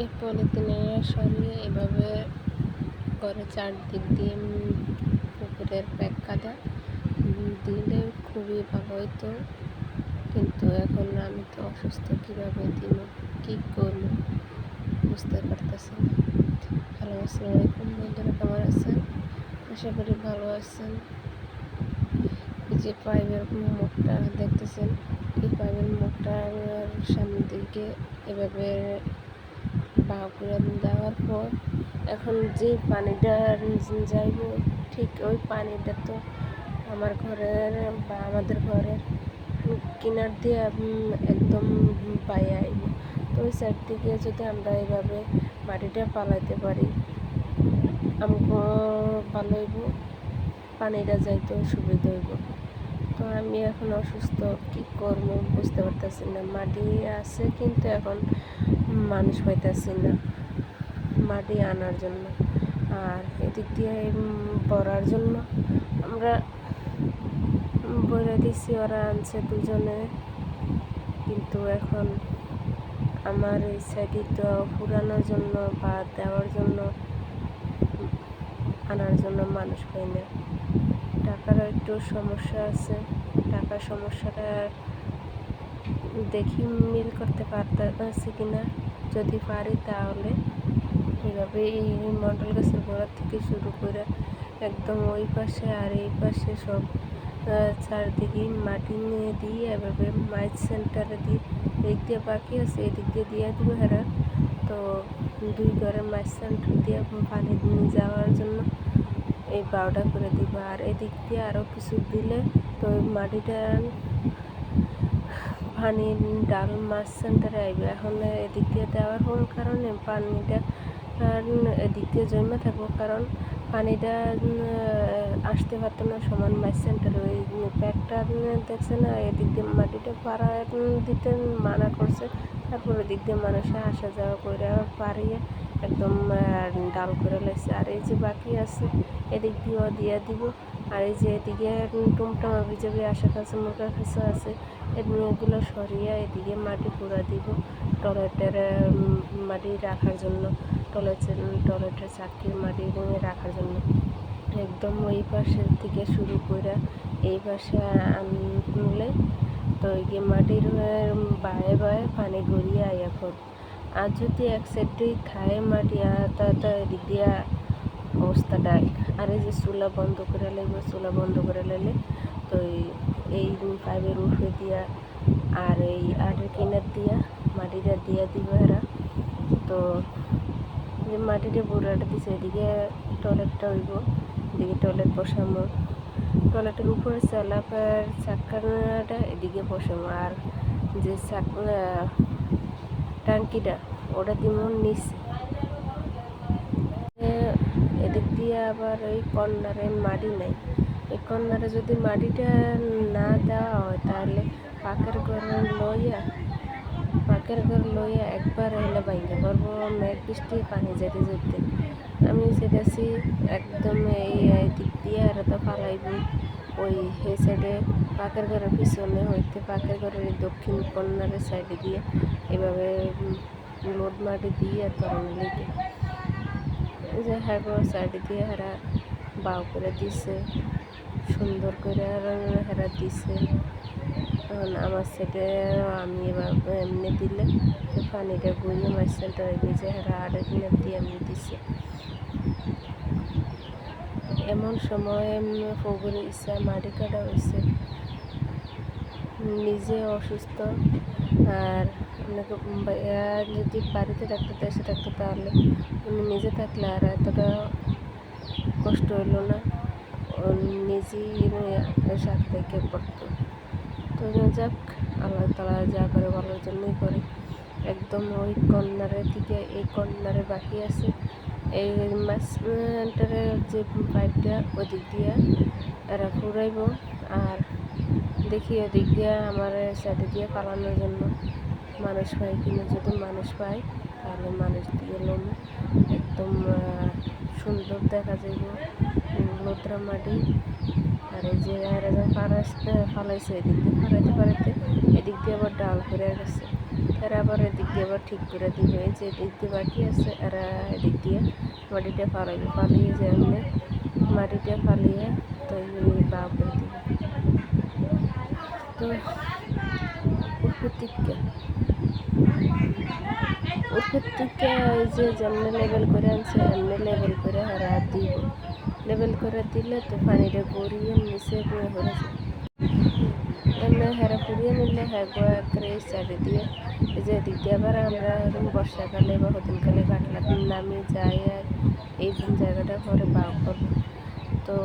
এই পলিথিনে সরিয়ে এভাবে করে চারদিক দিয়ে পুকুরের প্যাক কাদা দিলে খুবই ভালো হতো কিন্তু এখন আমি তো অসুস্থ, কীভাবে দিব, কী করব বুঝতে পারতেছি না। হ্যালো, আসসালামু আলাইকুম, বন্ধুরা কেমন আছেন? আশা করি ভালো আছেন। এই যে পাইপের মুখটা দেখতেছেন, এই পাইপের মুখটার সামনের দিকে এভাবে করে দেওয়ার পর এখন যে পানিটা যাইব, ঠিক ওই পানিটা তো আমার ঘরের বা আমাদের ঘরের কিনার দিয়ে একদম পায়ে আইব। তো ওই সাইড থেকে যদি আমরা এইভাবে মাটিটা পালাইতে পারি, আমগো ভালো হইব, পানিটা যাইতেও সুবিধা হইব। তো আমি এখন অসুস্থ, কী করব বুঝতে পারতেছি না। মাটি আছে কিন্তু এখন মানুষ পাইতেছি না, মাটি আনার জন্য। আর এদিক দিয়ে পড়ার জন্য আমরা বলে দিছি, ওরা আনছে দুজনে। কিন্তু এখন আমার এই সাইডে তো পুরানোর জন্য বা দেওয়ার জন্য, আনার জন্য মানুষ পাই না। টাকারও একটু সমস্যা আছে। টাকার সমস্যাটা দেখি মিল করতে পারতেছি কিনা। যদি পারি তাহলে। এভাবে এই মন্ডল গাছের গোড়ার থেকে শুরু করে একদম ওই পাশে আর এই পাশে সব চারদিকে মাটি নিয়ে দিয়ে এভাবে মাইট সেন্টারে দিয়ে এদিক দিয়ে বাকি আছে, এদিক দিয়ে দিয়ে দেবো হেরা তো দুই ঘরে মাইট সেন্টার দিয়ে পানি যাওয়ার জন্য এই বারোটা করে দিব। আর এদিক দিয়ে আরও কিছু দিলে তো মাটিটা পানি ডাল মাছ সেন্টারে আইবে। এখন এদিক দিয়ে দেওয়ার কোন কারণে পানিটা এদিক দিয়ে জমে থাকব। কারণ পানিটা আসতে পারতো না সমান মাছ সেন্টারে। ওই প্যাকটা দেখছে না, এদিক দিয়ে মাটিটা পাড়া দিতে মানা করছে। তারপর ওদিক দিয়ে মানুষে আসা যাওয়া করে পারিয়ে একদম ডাল করে লাগছে আর এই যে বাকি আছে, এদিক দিয়েও দিয়ে দিব। আর এই যে এদিকে টুমটামা বিজাবি আশা কাছে মুরগার কাছে আছে এগুলো সরিয়ে এদিকে মাটি পুরা দিব টয়লেটের মাটি রাখার জন্য। টয়লেট টয়লেটের চাকরির মাটি রাখার জন্য। একদম ওই পাশের থেকে শুরু করে এই পাশে আনলে তো এই মাটির বায়ে বায়ে পানি গড়িয়ে আয় এখন আর যদি এক সাইডে খায় মাটি তা দিয়া অবস্থাটা আর এই যে চুলা বন্ধ করে লাগবে, চুলা বন্ধ করে লাগলে তো এই পাইপের উঠে দিয়া আর এই আটের কিনার দিয়া, মাটিটা দিয়া দিব এরা। তো যে মাটিটা বুড়াটা দিছে, এদিকে টয়লেটটা হইব, এদিকে টয়লেট বসামো। টয়লেটের উপরে চালাপার চাক্কাটা এদিকে বসামো। আর যে চাক ট্যাঙ্কিটা, ওটা দিব নিচে এদিক দিয়ে আবার ওই কর্নারে মাটি নেই এই কর্নারে যদি মাটিটা না দেওয়া হয়, তাহলে পাকের ঘর লইয়া, পাকের ঘর লইয়া একবার এলে বাইকে পারব মেঘ বৃষ্টি, পানি যেতে যেতে আমি যেতেছি একদম এই দিক দিয়ে আর তো ফালাইব। ওই সেই সাইডে পাকের ঘরের পিছনে হইতে পাকের ঘরের দক্ষিণ কর্নারের সাইডে দিয়ে এভাবে লোড মাটি দিয়ে তরণ লেগে। যে হ্যাঁ সাইডে দিয়ে হেরা বাউ করে দিছে, সুন্দর করে হেরা দিছে। তখন আমার সেটে আমি এবার এমনি দিলে পানিটা গড়িয়ে মাছ সেন্টার গেছে হেরা আড়ে দিনে দিয়ে এমনি দিছে। এমন সময় ফগুরের ইচ্ছা মাটি কাটা হয়েছে। নিজে অসুস্থ, আর যদি বাড়িতে থাকতো দেশে থাকতো তাহলে উনি নিজে থাকলে আর এতটা কষ্ট হলো না। নিজেই সাথে থেকে পড়তো। তো যাক, আল্লাহ তালা যা করে ভালোর জন্যই করে। একদম ওই কর্নারের দিকে, এই কর্নারে বাকি আছে। এই মাসটারের যে পাইপটা ওদিক দিয়া এরা ঘুরাইব আর দেখি ওদিক দিয়া আমার সাইডে দিয়ে পালানোর জন্য মানুষ পাই কিনে। যদি মানুষ পাই তাহলে মানুষ দিয়ে লোম। একদম সুন্দর দেখা যাইব। লোদ্রা মাটি আর এই যে এরা ফালাইছে এদিক দিয়ে, ফালাইতে ফালাইতে এদিক দিয়ে আবার ডাল করে গেছে। এরা আবার এদিক দিয়ে আবার ঠিক করে দিবে। এই যে এদিক দিয়ে বাকি আছে, এরা এদিক দিয়ে মাটিটা ফালাইবে। ফালিয়ে যে এমনি মাটিটা ফালিয়ে তো বা করে দিবে তো উপর থেকে এই যে যেমনি লেবেল করে আনছে এমনি লেবেল করে হারা দিব। লেবেল করে দিলে তো পানিটা গড়িয়ে নিচে গিয়ে হয়ে যায়। এমনি হেরা পুড়িয়ে নিলে হ্যাঁ গোয়া করে এই সাইডে দিয়ে। এই যে আবার আমরা এরকম বর্ষাকালে বা হতিনকালে কাটলা নামি যাই আর এই জায়গাটা পরে বাউ করব তো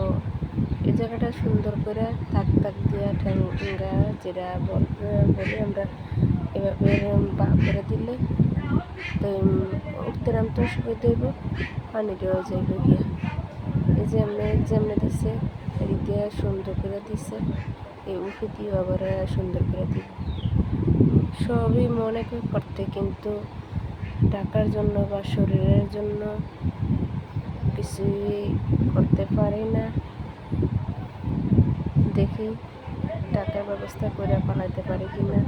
এই জায়গাটা সুন্দর করে তাক তাক দিয়া ঠ্যাঙ্গা যেটা বল বলি আমরা এভাবে বা করে দিলে, তো উঠতে নামতে সুবিধা হইব পানিটাও যাইব গিয়া। এই যে এমনি যেমনি দিছে, এদিক দিয়ে সুন্দর করে দিছে, এই উঠে দিয়ে আবার সুন্দর করে দিব। সবই মনে করে করতে, কিন্তু টাকার জন্য বা শরীরের জন্য কিছুই করতে পারি না। টাকার ব্যবস্থা করে পালাইতে পারে কি না